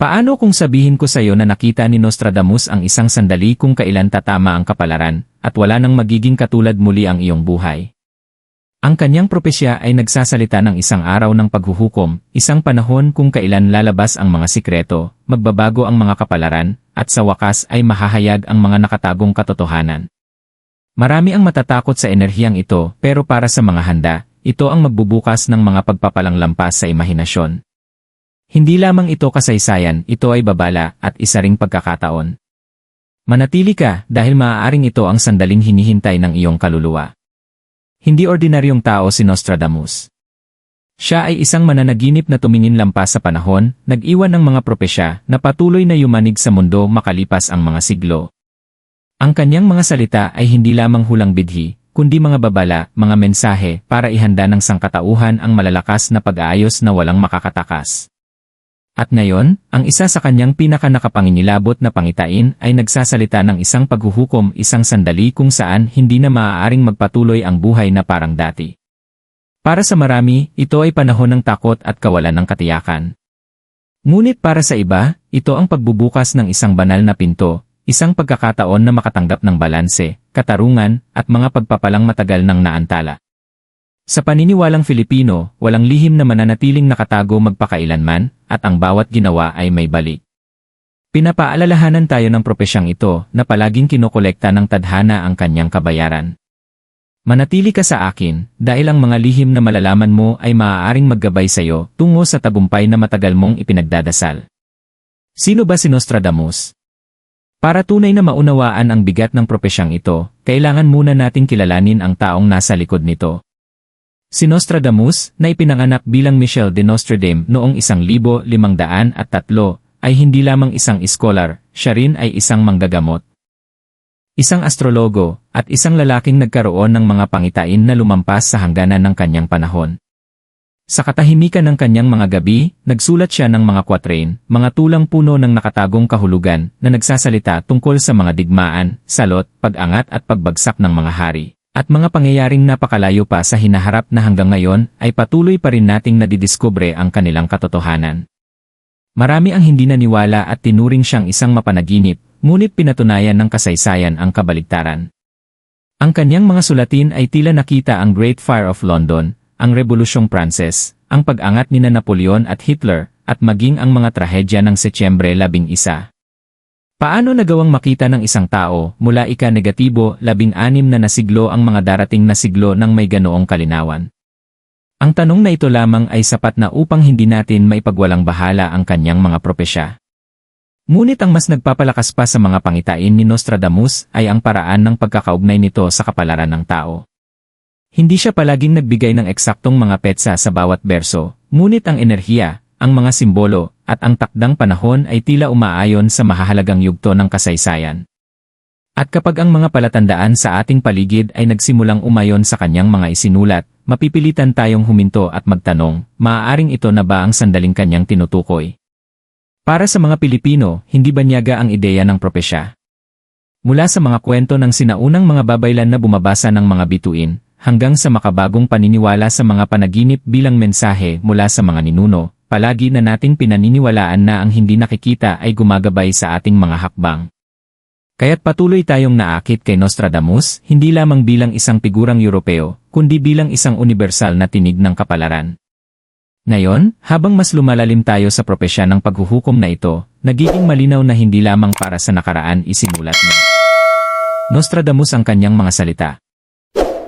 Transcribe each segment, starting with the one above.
Paano kung sabihin ko sa iyo na nakita ni Nostradamus ang isang sandali kung kailan tatama ang kapalaran, at wala nang magiging katulad muli ang iyong buhay? Ang kanyang propesya ay nagsasalita ng isang araw ng paghuhukom, isang panahon kung kailan lalabas ang mga sikreto, magbabago ang mga kapalaran, at sa wakas ay mahahayag ang mga nakatagong katotohanan. Marami ang matatakot sa enerhiyang ito pero para sa mga handa, ito ang magbubukas ng mga pagpapalang lampas sa imahinasyon. Hindi lamang ito kasaysayan, ito ay babala at isa ring pagkakataon. Manatili ka dahil maaaring ito ang sandaling hinihintay ng iyong kaluluwa. Hindi ordinaryong tao si Nostradamus. Siya ay isang mananaginip na tumingin lampas sa panahon, nag-iwan ng mga propesya na patuloy na yumanig sa mundo makalipas ang mga siglo. Ang kanyang mga salita ay hindi lamang hulang bidhi, kundi mga babala, mga mensahe para ihanda ng sangkatauhan ang malalakas na pag-aayos na walang makakatakas. At ngayon, ang isa sa kanyang pinakanakapanginilabot na pangitain ay nagsasalita ng isang paghuhukom isang sandali kung saan hindi na maaaring magpatuloy ang buhay na parang dati. Para sa marami, ito ay panahon ng takot at kawalan ng katiyakan. Ngunit para sa iba, ito ang pagbubukas ng isang banal na pinto, isang pagkakataon na makatanggap ng balanse, katarungan, at mga pagpapalang matagal ng naantala. Sa paniniwalang Filipino, walang lihim na mananatiling nakatago magpakailanman, at ang bawat ginawa ay may balik. Pinapaalalahanan tayo ng propesyang ito na palaging kinokolekta ng tadhana ang kanyang kabayaran. Manatili ka sa akin, dahil ang mga lihim na malalaman mo ay maaaring maggabay sa iyo tungo sa tagumpay na matagal mong ipinagdadasal. Sino ba si Nostradamus? Para tunay na maunawaan ang bigat ng propesyang ito, kailangan muna nating kilalanin ang taong nasa likod nito. Si Nostradamus, na ipinanganak bilang Michel de Nostradame noong 1503 ay hindi lamang isang iskolar, siya rin ay isang manggagamot. Isang astrologo, at isang lalaking nagkaroon ng mga pangitain na lumampas sa hangganan ng kanyang panahon. Sa katahimikan ng kanyang mga gabi, nagsulat siya ng mga kwatrain, mga tulang puno ng nakatagong kahulugan na nagsasalita tungkol sa mga digmaan, salot, pag-angat at pagbagsak ng mga hari. At mga pangyayaring napakalayo pa sa hinaharap na hanggang ngayon ay patuloy pa rin nating nadidiskubre ang kanilang katotohanan. Marami ang hindi naniwala at tinuring siyang isang mapanaginip, ngunit pinatunayan ng kasaysayan ang kabaligtaran. Ang kanyang mga sulatin ay tila nakita ang Great Fire of London, ang Rebolusyong Pranses, ang pag-angat ni na Napoleon at Hitler, at maging ang mga trahedya ng Setyembre 11. Paano nagawang makita ng isang tao mula ika-negatibo labing-anim na nasiglo ang mga darating na siglo ng may ganoong kalinawan? Ang tanong na ito lamang ay sapat na upang hindi natin maipagwalang bahala ang kanyang mga propesya. Ngunit ang mas nagpapalakas pa sa mga pangitain ni Nostradamus ay ang paraan ng pagkakaugnay nito sa kapalaran ng tao. Hindi siya palaging nagbigay ng eksaktong mga petsa sa bawat berso, ngunit ang enerhiya, ang mga simbolo, at ang takdang panahon ay tila umaayon sa mahahalagang yugto ng kasaysayan. At kapag ang mga palatandaan sa ating paligid ay nagsimulang umayon sa kanyang mga isinulat, mapipilitan tayong huminto at magtanong, maaaring ito na ba ang sandaling kanyang tinutukoy? Para sa mga Pilipino, hindi ba niyaga ang ideya ng propesya? Mula sa mga kwento ng sinaunang mga babaylan na bumabasa ng mga bituin, hanggang sa makabagong paniniwala sa mga panaginip bilang mensahe mula sa mga ninuno, palagi na nating pinaniniwalaan na ang hindi nakikita ay gumagabay sa ating mga hakbang. Kaya't patuloy tayong naakit kay Nostradamus, hindi lamang bilang isang figurang Europeo, kundi bilang isang universal na tinig ng kapalaran. Ngayon, habang mas lumalalim tayo sa propesya ng paghuhukom na ito, nagiging malinaw na hindi lamang para sa nakaraan isinulat ni Nostradamus ang kanyang mga salita.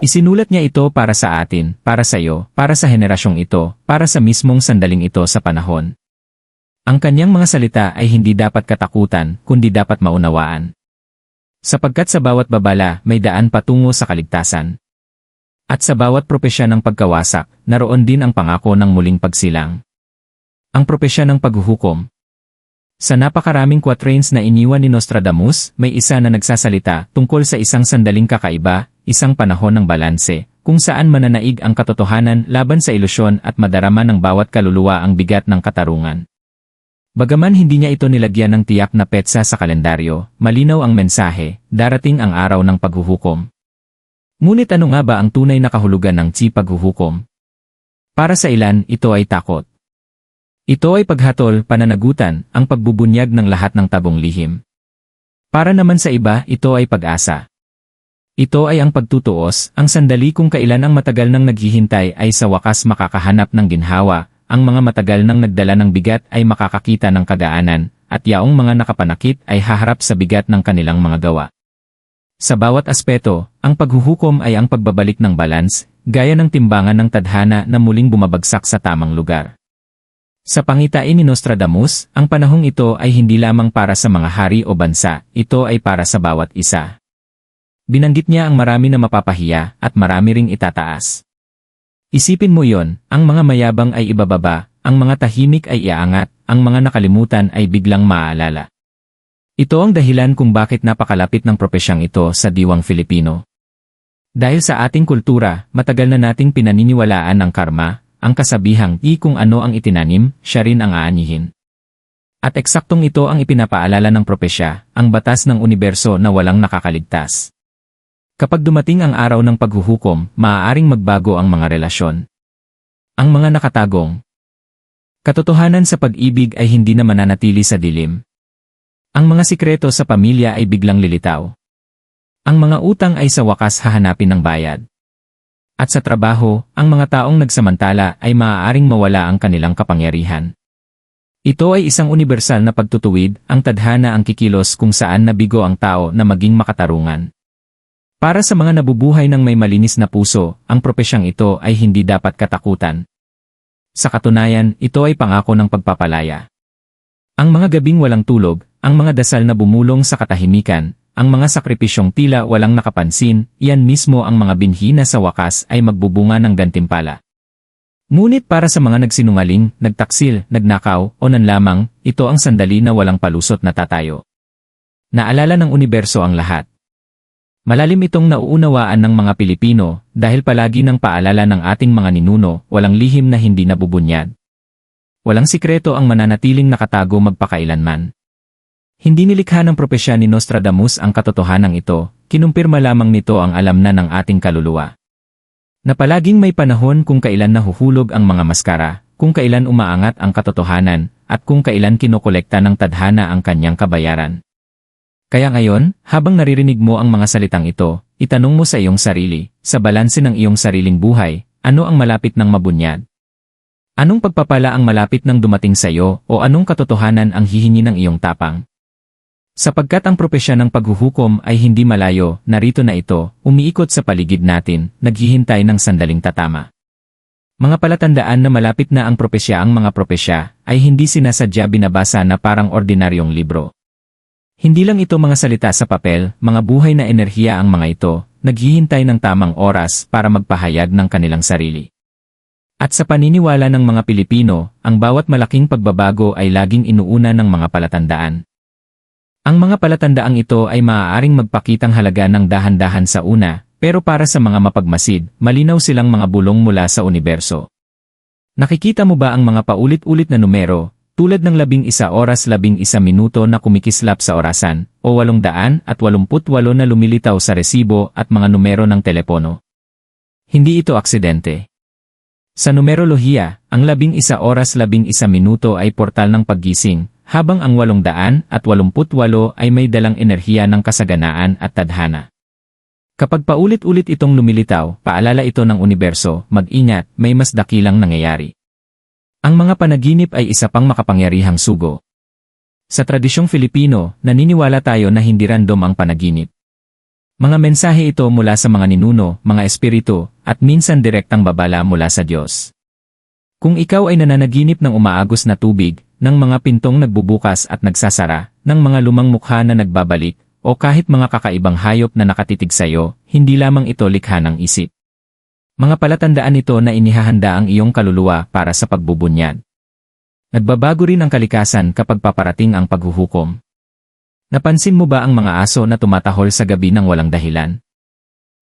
Isinulat niya ito para sa atin, para sa iyo, para sa henerasyong ito, para sa mismong sandaling ito sa panahon. Ang kanyang mga salita ay hindi dapat katakutan, kundi dapat maunawaan. Sapagkat sa bawat babala may daan patungo sa kaligtasan. At sa bawat propesya ng pagkawasak, naroon din ang pangako ng muling pagsilang. Ang propesya ng paghuhukom. Sa napakaraming quatrains na iniwan ni Nostradamus, may isa na nagsasalita tungkol sa isang sandaling kakaiba, isang panahon ng balanse, kung saan mananaig ang katotohanan laban sa ilusyon at madarama ng bawat kaluluwa ang bigat ng katarungan. Bagaman hindi niya ito nilagyan ng tiyak na petsa sa kalendaryo, malinaw ang mensahe, darating ang araw ng paghuhukom. Ngunit ano nga ba ang tunay na kahulugan ng chi paghuhukom? Para sa ilan, ito ay takot. Ito ay paghatol, pananagutan, ang pagbubunyag ng lahat ng tabong lihim. Para naman sa iba, ito ay pag-asa. Ito ay ang pagtutuos, ang sandali kung kailan ang matagal nang naghihintay ay sa wakas makakahanap ng ginhawa, ang mga matagal nang nagdala ng bigat ay makakakita ng kagaanan, at yaong mga nakapanakit ay haharap sa bigat ng kanilang mga gawa. Sa bawat aspeto, ang paghuhukom ay ang pagbabalik ng balance, gaya ng timbangan ng tadhana na muling bumabagsak sa tamang lugar. Sa pangitain ni Nostradamus, ang panahong ito ay hindi lamang para sa mga hari o bansa, ito ay para sa bawat isa. Binanggit niya ang marami na mapapahiya at marami ring itataas. Isipin mo yon, ang mga mayabang ay ibababa, ang mga tahimik ay iaangat, ang mga nakalimutan ay biglang maaalala. Ito ang dahilan kung bakit napakalapit ng propesyang ito sa diwang Filipino. Dahil sa ating kultura, matagal na nating pinaniniwalaan ang karma, ang kasabihang i kung ano ang itinanim, siya rin ang aanihin. At eksaktong ito ang ipinapaalala ng propesya, ang batas ng universo na walang nakakaligtas. Kapag dumating ang araw ng paghuhukom, maaaring magbago ang mga relasyon. Ang mga nakatagong. Katotohanan sa pag-ibig ay hindi na mananatili sa dilim. Ang mga sikreto sa pamilya ay biglang lilitaw. Ang mga utang ay sa wakas hahanapin ng bayad. At sa trabaho, ang mga taong nagsamantala ay maaaring mawala ang kanilang kapangyarihan. Ito ay isang universal na pagtutuwid, ang tadhana ang kikilos kung saan nabigo ang tao na maging makatarungan. Para sa mga nabubuhay ng may malinis na puso, ang propesyang ito ay hindi dapat katakutan. Sa katunayan, ito ay pangako ng pagpapalaya. Ang mga gabing walang tulog, ang mga dasal na bumulong sa katahimikan, ang mga sakripisyong tila walang nakapansin, iyan mismo ang mga binhi na sa wakas ay magbubunga ng gantimpala. Ngunit para sa mga nagsinungaling, nagtaksil, nagnakaw, o nanlamang, ito ang sandali na walang palusot na tatayo. Naalala ng universo ang lahat. Malalim itong nauunawaan ng mga Pilipino dahil palagi ng paalala ng ating mga ninuno, walang lihim na hindi nabubunyad. Walang sikreto ang mananatiling nakatago magpakailanman. Hindi nilikha ng propesya ni Nostradamus ang katotohanan ito, kinumpirma lamang nito ang alam na ng ating kaluluwa. Na palaging may panahon kung kailan nahuhulog ang mga maskara, kung kailan umaangat ang katotohanan, at kung kailan kinokolekta ng tadhana ang kanyang kabayaran. Kaya ngayon, habang naririnig mo ang mga salitang ito, itanong mo sa iyong sarili, sa balanse ng iyong sariling buhay, ano ang malapit ng mabunyad? Anong pagpapala ang malapit ng dumating sa iyo o anong katotohanan ang hihingi ng iyong tapang? Sapagkat ang propesya ng paghuhukom ay hindi malayo, narito na ito, umiikot sa paligid natin, naghihintay ng sandaling tatama. Mga palatandaan na malapit na ang propesya ang mga propesya, ay hindi sinasadya binabasa na parang ordinaryong libro. Hindi lang ito mga salita sa papel, mga buhay na enerhiya ang mga ito, naghihintay ng tamang oras para magpahayag ng kanilang sarili. At sa paniniwala ng mga Pilipino, ang bawat malaking pagbabago ay laging inuuna ng mga palatandaan. Ang mga palatandaang ito ay maaaring magpakitang halaga ng dahan-dahan sa una, pero para sa mga mapagmasid, malinaw silang mga bulong mula sa universo. Nakikita mo ba ang mga paulit-ulit na numero, tulad ng labing isa oras labing isa minuto na kumikislap sa orasan, o walong daan at walumput walo na lumilitaw sa resibo at mga numero ng telepono? Hindi ito aksidente. Sa numerolohiya, ang labing isa oras labing isa minuto ay portal ng paggising, habang ang walong daan at walumput walo ay may dalang enerhiya ng kasaganaan at tadhana. Kapag paulit-ulit itong lumilitaw, paalala ito ng universo, mag-ingat, may mas dakilang nangyayari. Ang mga panaginip ay isa pang makapangyarihang sugo. Sa tradisyong Filipino, naniniwala tayo na hindi random ang panaginip. Mga mensahe ito mula sa mga ninuno, mga espiritu, at minsan direktang babala mula sa Diyos. Kung ikaw ay nananaginip ng umaagos na tubig, ng mga pintong nagbubukas at nagsasara, ng mga lumang mukha na nagbabalik, o kahit mga kakaibang hayop na nakatitig sa iyo, hindi lamang ito likha ng isip. Mga palatandaan ito na inihahanda ang iyong kaluluwa para sa pagbubunyad. Nagbabago rin ang kalikasan kapag paparating ang paghuhukom. Napansin mo ba ang mga aso na tumatahol sa gabi ng walang dahilan?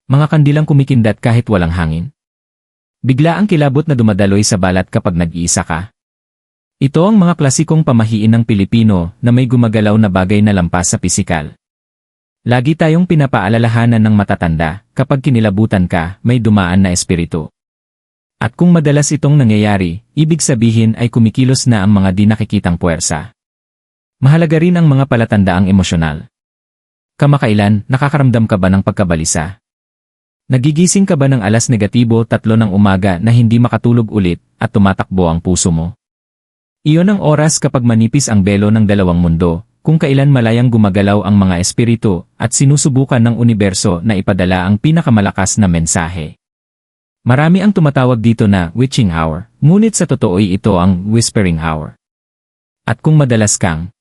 Mga kandilang kumikindat kahit walang hangin. Bigla ang kilabot na dumadaloy sa balat kapag nag-iisa ka. Ito ang mga klasikong pamahiin ng Pilipino na may gumagalaw na bagay na lampas sa pisikal. Lagi tayong pinapaalalahanan ng matatanda, kapag kinilabutan ka, may dumaan na espiritu. At kung madalas itong nangyayari, ibig sabihin ay kumikilos na ang mga di nakikitang puwersa. Mahalaga rin ang mga palatandaang emosyonal. Kamakailan, nakakaramdam ka ba ng pagkabalisa? Nagigising ka ba ng alas negatibo tatlo ng umaga na hindi makatulog ulit at tumatakbo ang puso mo? Iyon ang oras kapag manipis ang belo ng dalawang mundo, kung kailan malayang gumagalaw ang mga espiritu at sinusubukan ng universo na ipadala ang pinakamalakas na mensahe. Marami ang tumatawag dito na witching hour, ngunit sa totoo'y ito ang whispering hour. At kung madalas kang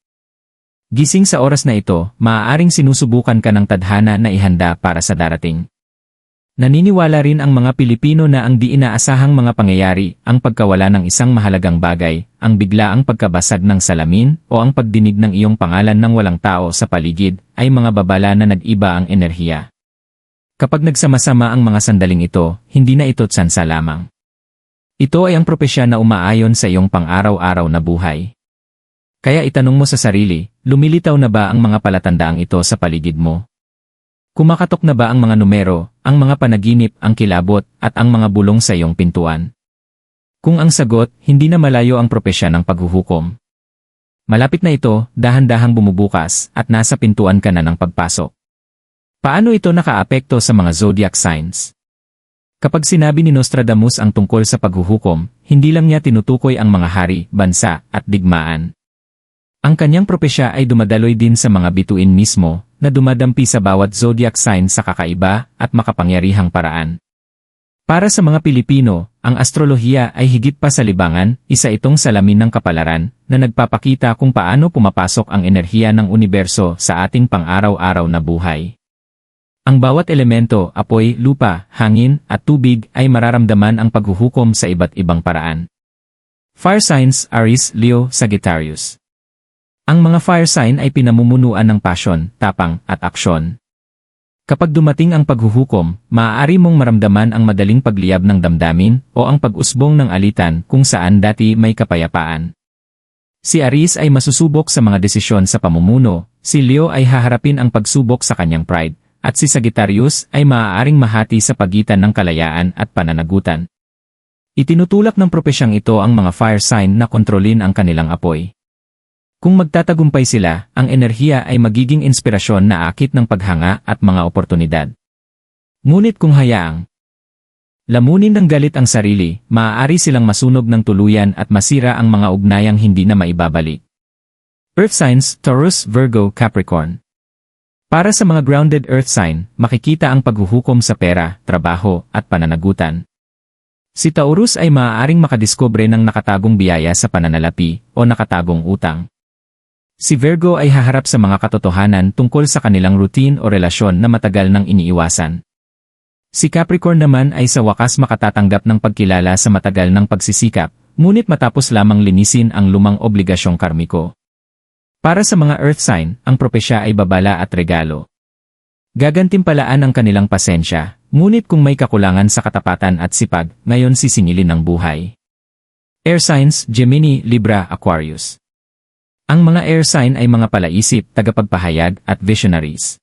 gising sa oras na ito, maaaring sinusubukan ka ng tadhana na ihanda para sa darating. Naniniwala rin ang mga Pilipino na ang di inaasahang mga pangyayari, ang pagkawala ng isang mahalagang bagay, ang biglaang pagkabasag ng salamin, o ang pagdinig ng iyong pangalan ng walang tao sa paligid, ay mga babala na nag-iba ang enerhiya. Kapag nagsama-sama ang mga sandaling ito, hindi na ito tsansa lamang. Ito ay ang propesya na umaayon sa iyong pang-araw-araw na buhay. Kaya itanong mo sa sarili, lumilitaw na ba ang mga palatandaang ito sa paligid mo? Kumakatok na ba ang mga numero, ang mga panaginip, ang kilabot, at ang mga bulong sa iyong pintuan? Kung ang sagot, hindi na malayo ang propesya ng paghuhukom. Malapit na ito, dahan-dahang bumubukas, at nasa pintuan ka na ng pagpasok. Paano ito nakaapekto sa mga zodiac signs? Kapag sinabi ni Nostradamus ang tungkol sa paghuhukom, hindi lang niya tinutukoy ang mga hari, bansa, at digmaan. Ang kanyang propesya ay dumadaloy din sa mga bituin mismo, na dumadampi sa bawat zodiac sign sa kakaiba at makapangyarihang paraan. Para sa mga Pilipino, ang astrolohiya ay higit pa sa libangan, isa itong salamin ng kapalaran, na nagpapakita kung paano pumapasok ang enerhiya ng universo sa ating pang-araw-araw na buhay. Ang bawat elemento, apoy, lupa, hangin, at tubig ay mararamdaman ang paghuhukom sa iba't ibang paraan. Fire signs, Aries, Leo, Sagittarius. Ang mga fire sign ay pinamumunuan ng passion, tapang, at aksyon. Kapag dumating ang paghuhukom, maaari mong maramdaman ang madaling pagliyab ng damdamin o ang pag-usbong ng alitan kung saan dati may kapayapaan. Si Aries ay masusubok sa mga desisyon sa pamumuno, si Leo ay haharapin ang pagsubok sa kanyang pride, at si Sagittarius ay maaaring mahati sa pagitan ng kalayaan at pananagutan. Itinutulak ng propesyang ito ang mga fire sign na kontrolin ang kanilang apoy. Kung magtatagumpay sila, ang enerhiya ay magiging inspirasyon na akit ng paghanga at mga oportunidad. Ngunit kung hayaang lamunin ng galit ang sarili, maaari silang masunog ng tuluyan at masira ang mga ugnayang hindi na maibabalik. Earth signs, Taurus, Virgo, Capricorn. Para sa mga grounded earth sign, makikita ang paghuhukom sa pera, trabaho, at pananagutan. Si Taurus ay maaaring makadiskubre ng nakatagong biyaya sa pananalapi o nakatagong utang. Si Virgo ay haharap sa mga katotohanan tungkol sa kanilang routine o relasyon na matagal nang iniiwasan. Si Capricorn naman ay sa wakas makatatanggap ng pagkilala sa matagal ng pagsisikap, ngunit matapos lamang linisin ang lumang obligasyong karmiko. Para sa mga earth sign, ang propesya ay babala at regalo. Gagantimpalaan ang kanilang pasensya, ngunit kung may kakulangan sa katapatan at sipag, ngayon sisingilin ng buhay. Air signs, Gemini, Libra, Aquarius. Ang mga air sign ay mga palaisip, tagapagpahayag, at visionaries.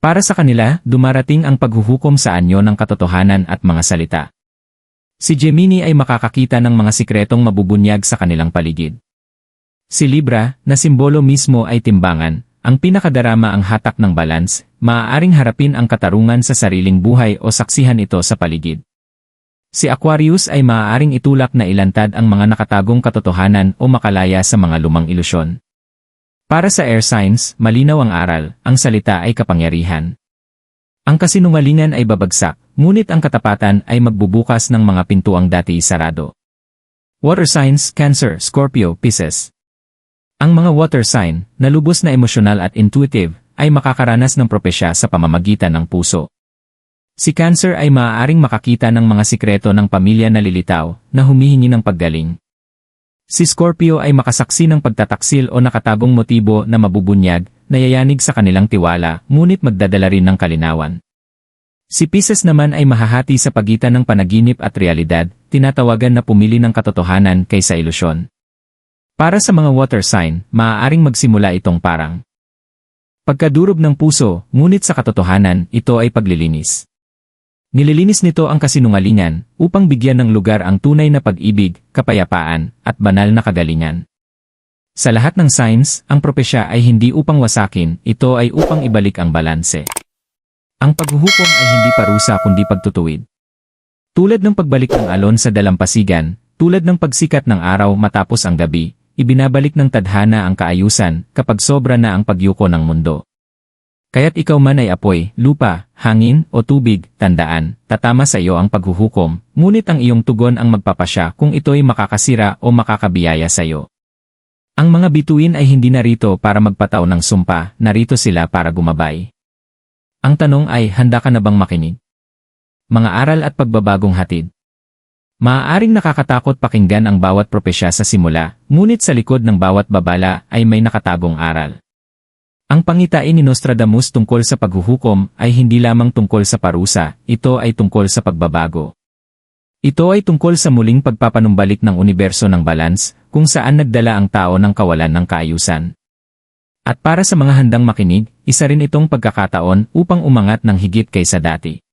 Para sa kanila, dumarating ang paghuhukom sa anyo ng katotohanan at mga salita. Si Gemini ay makakakita ng mga sikretong mabubunyag sa kanilang paligid. Si Libra, na simbolo mismo ay timbangan, ang pinakadarama ang hatak ng balance, maaaring harapin ang katarungan sa sariling buhay o saksihan ito sa paligid. Si Aquarius ay maaaring itulak na ilantad ang mga nakatagong katotohanan o makalaya sa mga lumang ilusyon. Para sa air signs, malinaw ang aral, ang salita ay kapangyarihan. Ang kasinungalingan ay babagsak, ngunit ang katapatan ay magbubukas ng mga pintuang dati sarado. Water signs, Cancer, Scorpio, Pisces. Ang mga water sign, na lubos na emosyonal at intuitive, ay makakaranas ng propesya sa pamamagitan ng puso. Si Cancer ay maaaring makakita ng mga sikreto ng pamilya na lilitaw, na humihingi ng paggaling. Si Scorpio ay makasaksi ng pagtataksil o nakatagong motibo na mabubunyag, na yayanig sa kanilang tiwala, ngunit magdadala rin ng kalinawan. Si Pisces naman ay mahahati sa pagitan ng panaginip at realidad, tinatawagan na pumili ng katotohanan kaysa ilusyon. Para sa mga water sign, maaaring magsimula itong parang pagkadurog ng puso, ngunit sa katotohanan, ito ay paglilinis. Nililinis nito ang kasinungalingan upang bigyan ng lugar ang tunay na pag-ibig, kapayapaan, at banal na kagalingan. Sa lahat ng signs, ang propesya ay hindi upang wasakin, ito ay upang ibalik ang balanse. Ang paghuhukom ay hindi parusa kundi pagtutuwid. Tulad ng pagbalik ng alon sa dalampasigan, tulad ng pagsikat ng araw matapos ang gabi, ibinabalik ng tadhana ang kaayusan kapag sobra na ang pagyuko ng mundo. Kaya't ikaw man ay apoy, lupa, hangin, o tubig, tandaan, tatama sa iyo ang paghuhukom, ngunit ang iyong tugon ang magpapasya kung ito'y makakasira o makakabiyaya sa iyo. Ang mga bituin ay hindi narito para magpataw ng sumpa, narito sila para gumabay. Ang tanong ay, handa ka na bang makinig? Mga aral at pagbabagong hatid. Maaaring nakakatakot pakinggan ang bawat propesya sa simula, ngunit sa likod ng bawat babala ay may nakatagong aral. Ang pangitain ni Nostradamus tungkol sa paghuhukom ay hindi lamang tungkol sa parusa, ito ay tungkol sa pagbabago. Ito ay tungkol sa muling pagpapanumbalik ng universo ng balance, kung saan nagdala ang tao ng kawalan ng kaayusan. At para sa mga handang makinig, isa rin itong pagkakataon upang umangat ng higit kaysa dati.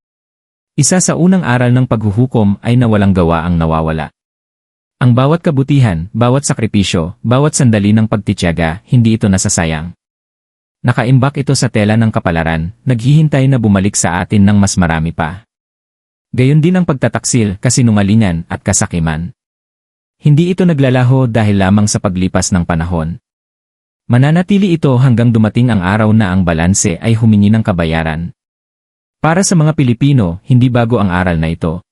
Isa sa unang aral ng paghuhukom ay na walang gawa ang nawawala. Ang bawat kabutihan, bawat sakripisyo, bawat sandali ng pagtityaga, hindi ito nasasayang. Nakaimbak ito sa tela ng kapalaran, naghihintay na bumalik sa atin ng mas marami pa. Gayon din ang pagtataksil, kasinungalingan, at kasakiman. Hindi ito naglalaho dahil lamang sa paglipas ng panahon. Mananatili ito hanggang dumating ang araw na ang balanse ay humingi ng kabayaran. Para sa mga Pilipino, hindi bago ang aral na ito.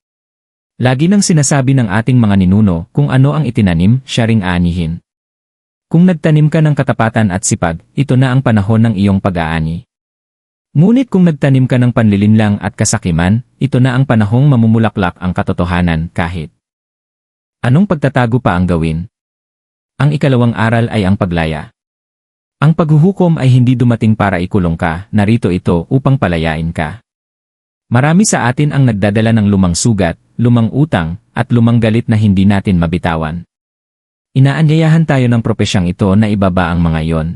Lagi nang sinasabi ng ating mga ninuno kung ano ang itinanim, siya ring aanihin. Kung nagtanim ka ng katapatan at sipag, ito na ang panahon ng iyong pag-aani. Ngunit kung nagtanim ka ng panlilinlang at kasakiman, ito na ang panahong mamumulaklak ang katotohanan kahit. Anong pagtatago pa ang gawin? Ang ikalawang aral ay ang paglaya. Ang paghuhukom ay hindi dumating para ikulong ka, narito ito upang palayain ka. Marami sa atin ang nagdadala ng lumang sugat, lumang utang, at lumang galit na hindi natin mabitawan. Inaanyayahan tayo ng propesyang ito na ibaba ang mga iyon.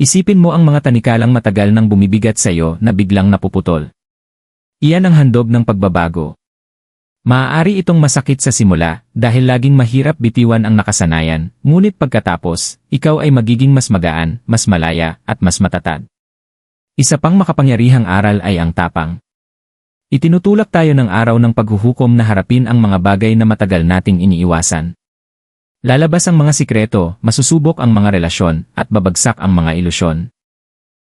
Isipin mo ang mga tanikalang matagal nang bumibigat sa iyo na biglang napuputol. Iyan ang handog ng pagbabago. Maaari itong masakit sa simula dahil laging mahirap bitiwan ang nakasanayan, ngunit pagkatapos, ikaw ay magiging mas magaan, mas malaya, at mas matatag. Isa pang makapangyarihang aral ay ang tapang. Itinutulak tayo ng araw ng paghuhukom na harapin ang mga bagay na matagal nating iniiwasan. Lalabas ang mga sikreto, masusubok ang mga relasyon, at babagsak ang mga ilusyon.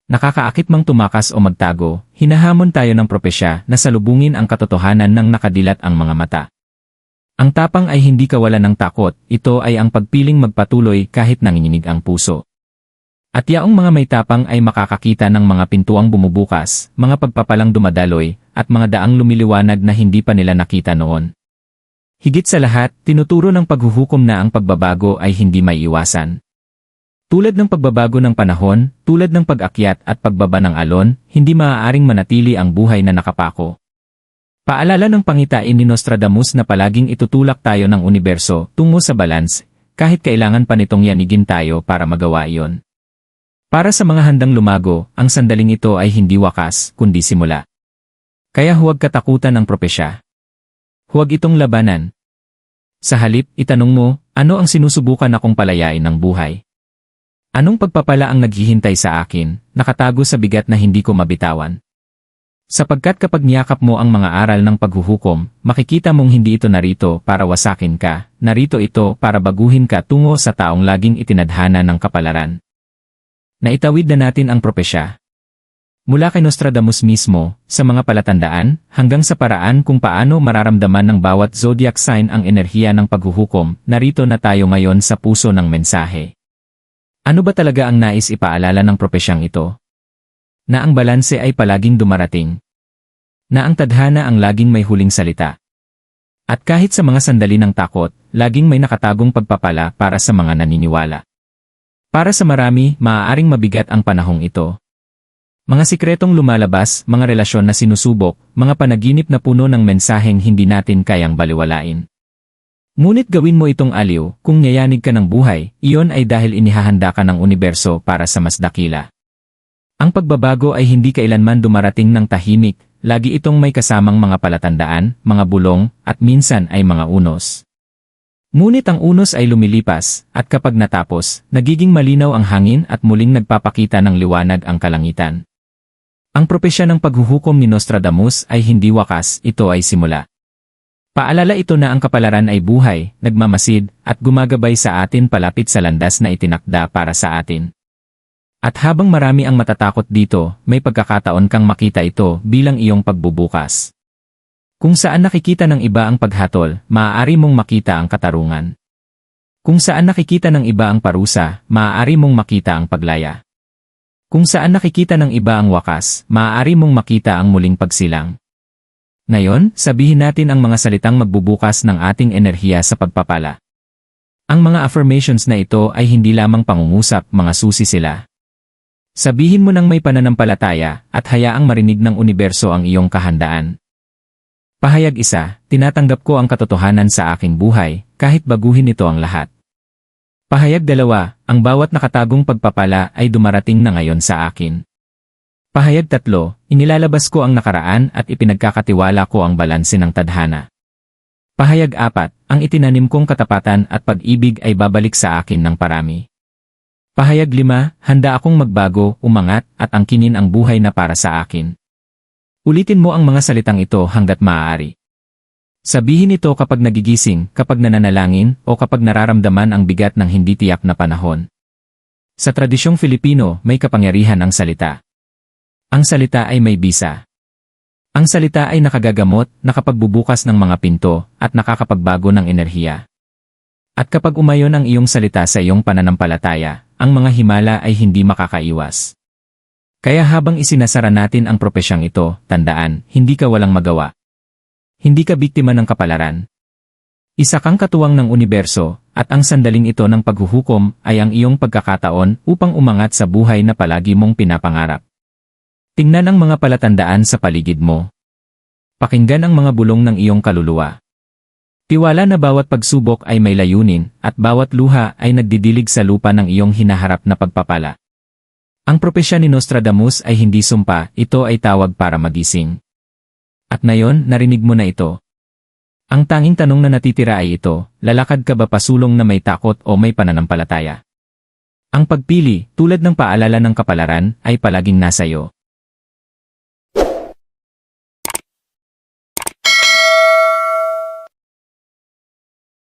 Nakakaakit mang tumakas o magtago, hinahamon tayo ng propesya na salubungin ang katotohanan ng nakadilat ang mga mata. Ang tapang ay hindi kawalan ng takot, ito ay ang pagpiling magpatuloy kahit nanginginig ang puso. At yaong mga may tapang ay makakakita ng mga pintuang bumubukas, mga pagpapalang dumadaloy, at mga daang lumiliwanag na hindi pa nila nakita noon. Higit sa lahat, tinuturo ng paghuhukom na ang pagbabago ay hindi may iwasan. Tulad ng pagbabago ng panahon, tulad ng pag-akyat at pagbaba ng alon, hindi maaaring manatili ang buhay na nakapako. Paalala ng pangitain ni Nostradamus na palaging itutulak tayo ng universo tungo sa balance, kahit kailangan pa nitong yanigin tayo para magawa iyon. Para sa mga handang lumago, ang sandaling ito ay hindi wakas, kundi simula. Kaya huwag katakutan ng propesya. Huwag itong labanan. Sa halip, itanong mo, ano ang sinusubukan akong palayain ng buhay? Anong pagpapala ang naghihintay sa akin, nakatago sa bigat na hindi ko mabitawan? Sapagkat kapag niyakap mo ang mga aral ng paghuhukom, makikita mong hindi ito narito para wasakin ka, narito ito para baguhin ka tungo sa taong laging itinadhana ng kapalaran. Naitawid na natin ang propesya, Mula kay Nostradamus mismo, sa mga palatandaan, hanggang sa paraan kung paano mararamdaman ng bawat zodiac sign ang enerhiya ng paghuhukom, narito na tayo ngayon sa puso ng mensahe. Ano ba talaga ang nais ipaalala ng propesyang ito? Na ang balanse ay palaging dumarating. Na ang tadhana ang laging may huling salita. At kahit sa mga sandali ng takot, laging may nakatagong pagpapala para sa mga naniniwala. Para sa marami, maaaring mabigat ang panahong ito, mga sikretong lumalabas, mga relasyon na sinusubok, mga panaginip na puno ng mensaheng hindi natin kayang baliwalain. Ngunit gawin mo itong aliw, kung nayanig ka ng buhay, iyon ay dahil inihahanda ka ng universo para sa mas dakila. Ang pagbabago ay hindi kailanman dumarating ng tahimik, lagi itong may kasamang mga palatandaan, mga bulong, at minsan ay mga unos. Ngunit ang unos ay lumilipas, at kapag natapos, nagiging malinaw ang hangin at muling nagpapakita ng liwanag ang kalangitan. Ang propesya ng paghuhukom ni Nostradamus ay hindi wakas, ito ay simula. Paalala ito na ang kapalaran ay buhay, nagmamasid, at gumagabay sa atin palapit sa landas na itinakda para sa atin. At habang marami ang matatakot dito, may pagkakataon kang makita ito bilang iyong pagbubukas. Kung saan nakikita ng iba ang paghatol, maaari mong makita ang katarungan. Kung saan nakikita ng iba ang parusa, maaari mong makita ang paglaya. Kung saan nakikita ng iba ang wakas, maaari mong makita ang muling pagsilang. Ngayon, sabihin natin ang mga salitang magbubukas ng ating enerhiya sa pagpapala. Ang mga affirmations na ito ay hindi lamang pangungusap, mga susi sila. Sabihin mo ng may pananampalataya at hayaang marinig ng universo ang iyong kahandaan. Pahayag isa, tinatanggap ko ang katotohanan sa aking buhay, kahit baguhin ito ang lahat. Pahayag dalawa, ang bawat nakatagong pagpapala ay dumarating na ngayon sa akin. Pahayag tatlo, inilalabas ko ang nakaraan at ipinagkakatiwala ko ang balanse ng tadhana. Pahayag apat, ang itinanim kong katapatan at pag-ibig ay babalik sa akin ng parami. Pahayag lima, handa akong magbago, umangat, at angkinin ang buhay na para sa akin. Ulitin mo ang mga salitang ito hanggat maaari. Sabihin ito kapag nagigising, kapag nananalangin, o kapag nararamdaman ang bigat ng hindi tiyak na panahon. Sa tradisyong Filipino, may kapangyarihan ang salita. Ang salita ay may bisa. Ang salita ay nakagagamot, nakapagbubukas ng mga pinto, at nakakapagbago ng enerhiya. At kapag umayon ang iyong salita sa iyong pananampalataya, ang mga himala ay hindi makakaiwas. Kaya habang isinasara natin ang propesyang ito, tandaan, hindi ka walang magawa. Hindi ka biktima ng kapalaran. Isa kang katuwang ng universo, at ang sandaling ito ng paghuhukom ay ang iyong pagkakataon upang umangat sa buhay na palagi mong pinapangarap. Tingnan ang mga palatandaan sa paligid mo. Pakinggan ang mga bulong ng iyong kaluluwa. Tiwala na bawat pagsubok ay may layunin, at bawat luha ay nagdidilig sa lupa ng iyong hinaharap na pagpapala. Ang propesya ni Nostradamus ay hindi sumpa, ito ay tawag para magising. At ngayon, narinig mo na ito. Ang tanging tanong na natitira ay ito, lalakad ka ba pasulong na may takot o may pananampalataya? Ang pagpili, tulad ng paalala ng kapalaran, ay palaging nasa iyo.